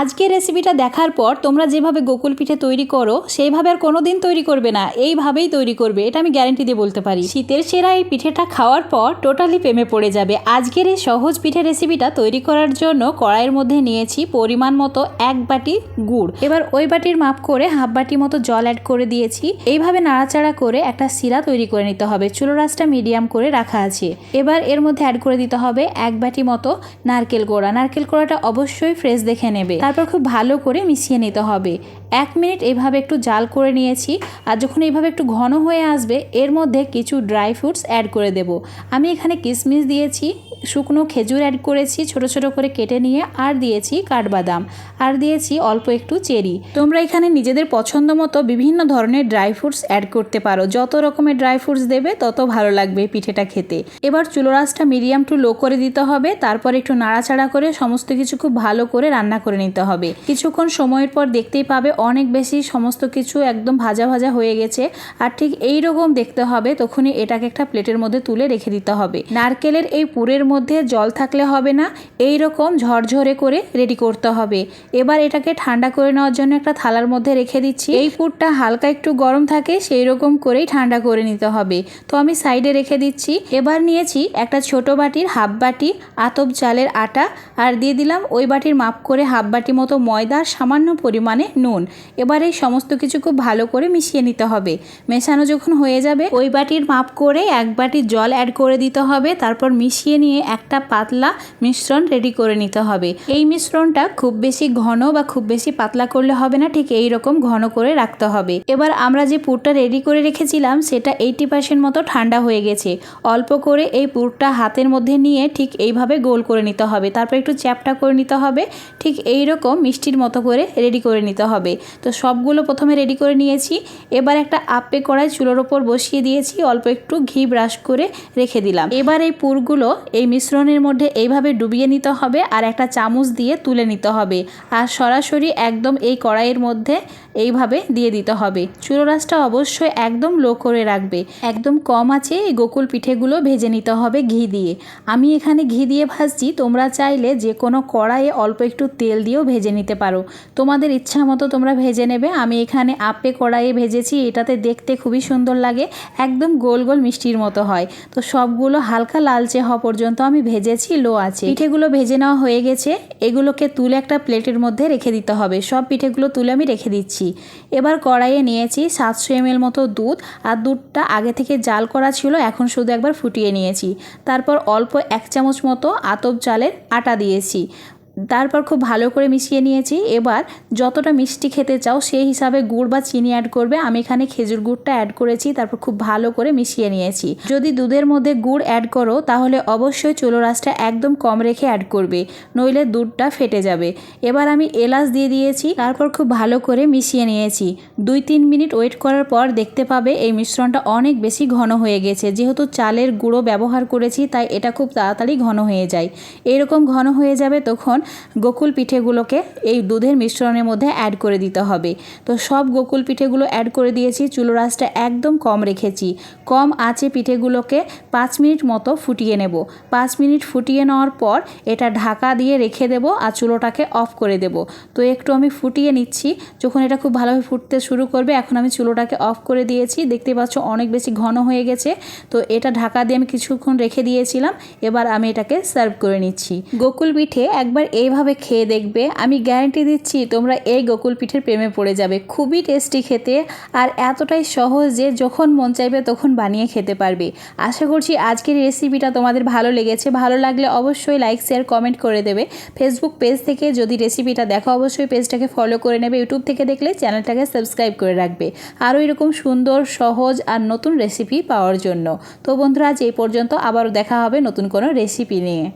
আজকের রেসিপিটা দেখার পর তোমরা যেভাবে গোকুল পিঠে তৈরি করো, সেইভাবে আর কোনো দিন তৈরি করবে না। এইভাবেই তৈরি করবে, এটা আমি গ্যারেন্টি দিয়ে বলতে পারি। শীতের সেরা এই পিঠেটা খাওয়ার পর টোটালি প্রেমে পড়ে যাবে। আজকের এই সহজ পিঠে রেসিপিটা তৈরি করার জন্য কড়াইয়ের মধ্যে নিয়েছি পরিমাণ মতো এক বাটি গুড়। এবার ওই বাটির মাপ করে হাফ বাটি মতো জল অ্যাড করে দিয়েছি। এইভাবে নাড়াচাড়া করে একটা সিরা তৈরি করে নিতে হবে। চুলো রাসটা মিডিয়াম করে রাখা আছে। এবার এর মধ্যে অ্যাড করে দিতে হবে এক বাটি মতো নারকেল কোড়া। নারকেল কোড়াটা অবশ্যই ফ্রেশ দেখে নেবে। তারপর খুব ভালো করে মিশিয়ে নিতে হবে। এক মিনিট এভাবে একটু জাল করে নিয়েছি আর যখন এইভাবে একটু ঘন হয়ে আসবে, এর মধ্যে কিছু ড্রাই ফ্রুটস অ্যাড করে দেব। আমি এখানে কিশমিশ দিয়েছি, শুকনো খেজুর অ্যাড করেছি, ছোট ছোট করে কেটে নিয়ে আর দিয়েছি কাঠবাদাম। আর দিয়েছি অল্প একটু চেরি। তোমরা এখানে নিজেদের পছন্দ মতো বিভিন্ন ধরনের ড্রাই ফ্রুটস অ্যাড করতে পারো। যত রকমের ড্রাই ফ্রুটস দেবে, তত ভালো লাগবে পিঠেটা খেতে। এবার চুলো রাসটা মিডিয়াম টু লো করে দিতে হবে, তারপর একটু নাড়াচাড়া করে সমস্ত কিছু খুব ভালো করে রান্না করে নিতে হবে। কিছুক্ষণ সময়ের পর দেখতেই পাবে অনেক বেশি সমস্ত কিছু একদম ভাজা ভাজা হয়ে গেছে। আর ঠিক এই রকম দেখতে হবে, তখনই এটাকে একটা প্লেটের মধ্যে তুলে রেখে দিতে হবে। নারকেলের এই পুরের মধ্যে জল থাকলে হবে না, এই রকম ঝরঝরে করে রেডি করতে হবে। এবার এটাকে ঠান্ডা করে নেওয়ার জন্য একটা থালার মধ্যে রেখে দিচ্ছি। এই পুরটা হালকা একটু গরম থাকে, সেই রকম করেই ঠান্ডা করে নিতে হবে। তো আমি সাইডে রেখে দিচ্ছি। এবার নিয়েছি একটা ছোট বাটির হাফ বাটি আতপ চালের আটা, আর দিয়ে দিলাম ওই বাটির মাপ করে হাফ বাটি মতো ময়দা, সামান্য পরিমাণে নুন। এবার এই সমস্ত কিছু খুব ভালো করে মিশিয়ে নিতে হবে। মেশানো যখন হয়ে যাবে, ওই বাটির মাপ করে এক বাটি জল অ্যাড করে দিতে হবে। তারপর মিশিয়ে নিয়ে একটা পাতলা মিশ্রণ রেডি করে নিতে হবে। এই মিশ্রণটা খুব বেশি ঘন বা খুব বেশি পাতলা করলে হবে না, ঠিক এই রকম ঘন করে রাখতে হবে। এবার আমরা যে পুরটা রেডি করে রেখেছিলাম, সেটা এইটি পার্সেন্ট মতো ঠান্ডা হয়ে গেছে। অল্প করে এই পুরটা হাতের মধ্যে নিয়ে ঠিক এইভাবে গোল করে নিতে হবে। তারপর একটু চ্যাপটা করে নিতে হবে। ঠিক এই রকম মিষ্টির মতো করে রেডি করে নিতে হবে। তো সবগুলো প্রথমে রেডি করে নিয়েছি। এবার একটা আপে কড়াই চুলোর ওপর বসিয়ে দিয়েছি। অল্প একটু ঘি ব্রাশ করে রেখে দিলাম। এবার এই পুরগুলো এই মিশ্রণের মধ্যে এইভাবে ডুবিয়ে নিতে হবে আর একটা চামচ দিয়ে তুলে নিতে হবে। আর সরাসরি একদম এই কড়াইয়ের মধ্যে এইভাবে দিয়ে দিতে হবে। চুলো রাসটা অবশ্যই একদম লো করে রাখবে। একদম কম আছে এই গোকুল পিঠেগুলো ভেজে নিতে হবে ঘি দিয়ে। আমি এখানে ঘি দিয়ে ভাজছি। তোমরা চাইলে যে কোনো কড়াইয়ে অল্প একটু তেল দিয়েও ভেজে নিতে পারো। তোমাদের ইচ্ছা মতো তোমরা ভেজে নেবে। আমি এখানে আপে কড়াইয়ে ভেজেছি। এটাতে দেখতে খুবই সুন্দর লাগে। একদম গোল গোল মিষ্টির মতো হয়। তো সবগুলো হালকা লালচে হওয়া পর্যন্ত আমি ভেজেছি, লো আছে। পিঠেগুলো ভেজে নেওয়া হয়ে গেছে। এগুলোকে তুলে একটা প্লেটের মধ্যে রেখে দিতে হবে। সব পিঠেগুলো তুলে আমি রেখে দিচ্ছি। এবার কড়াইয়ে নিয়েছি সাতশো এমএল মতো দুধ। আর দুধটা আগে থেকে জাল করা ছিল, এখন শুধু একবার ফুটিয়ে নিয়েছি। তারপর অল্প এক চামচ মতো আতপ চালের আটা দিয়েছি। তারপর খুব ভালো করে মিশিয়ে নিয়েছি। এবার যতটা মিষ্টি খেতে চাও সেই হিসাবে গুড় বা চিনি অ্যাড করবে। আমি এখানে খেজুর গুড়টা অ্যাড করেছি, তারপর খুব ভালো করে মিশিয়ে নিয়েছি। যদি দুধের মধ্যে গুড় অ্যাড করো, তাহলে অবশ্যই চুলো রাসটা একদম কম রেখে অ্যাড করবে, নইলে দুধটা ফেটে যাবে। এবার আমি এলাচ দিয়ে দিয়েছি, তারপর খুব ভালো করে মিশিয়ে নিয়েছি। দুই তিন মিনিট ওয়েট করার পর দেখতে পাবে এই মিশ্রণটা অনেক বেশি ঘন হয়ে গেছে। যেহেতু চালের গুঁড়ো ব্যবহার করেছি, তাই এটা খুব তাড়াতাড়ি ঘন হয়ে যায়। এরকম ঘন হয়ে যাবে তখন গোকুল পিঠেগুলোকে এই দুধের মিশ্রণের মধ্যে অ্যাড করে দিতে হবে। তো সব গোকুল পিঠেগুলো অ্যাড করে দিয়েছি চুলো রাসটা একদম কম রেখেছি। কম আঁচে পিঠেগুলোকে পাঁচ মিনিট মতো ফুটিয়ে নেব। পাঁচ মিনিট ফুটিয়ে নেওয়ার পর এটা ঢাকা দিয়ে রেখে দেব আর চুলোটাকে অফ করে দেব। তো একটু আমি ফুটিয়ে নিচ্ছি। যখন এটা খুব ভালোভাবে ফুটতে শুরু করবে, এখন আমি চুলোটাকে অফ করে দিয়েছি। দেখতে পাচ্ছ অনেক বেশি ঘন হয়ে গেছে। তো এটা ঢাকা দিয়ে আমি কিছুক্ষণ রেখে দিয়েছিলাম। এবার আমি এটাকে সার্ভ করে নিচ্ছি। গোকুল পিঠে একবার এইভাবে খেয়ে দেখবে। আমি গ্যারান্টি দিচ্ছি, তোমরা এই গোকুল পিঠের প্রেমে পড়ে যাবে। খুবই টেস্টি খেতে আর এতটাই সহজ যে যখন মন চাইবে তখন বানিয়ে খেতে পারবে। আশা করছি আজকের রেসিপিটা তোমাদের ভালো লেগেছে। ভালো লাগলে অবশ্যই লাইক শেয়ার কমেন্ট করে দেবে। ফেসবুক পেজ থেকে যদি রেসিপিটা দেখো, অবশ্যই পেজটাকে ফলো করে নেবে। ইউটিউব থেকে দেখলে চ্যানেলটাকে সাবস্ক্রাইব করে রাখবে। আরও এরকম সুন্দর, সহজ আর নতুন রেসিপি পাওয়ার জন্য। তো বন্ধুরা, আজ এই পর্যন্ত আবারও দেখা হবে নতুন কোনো রেসিপি নিয়ে।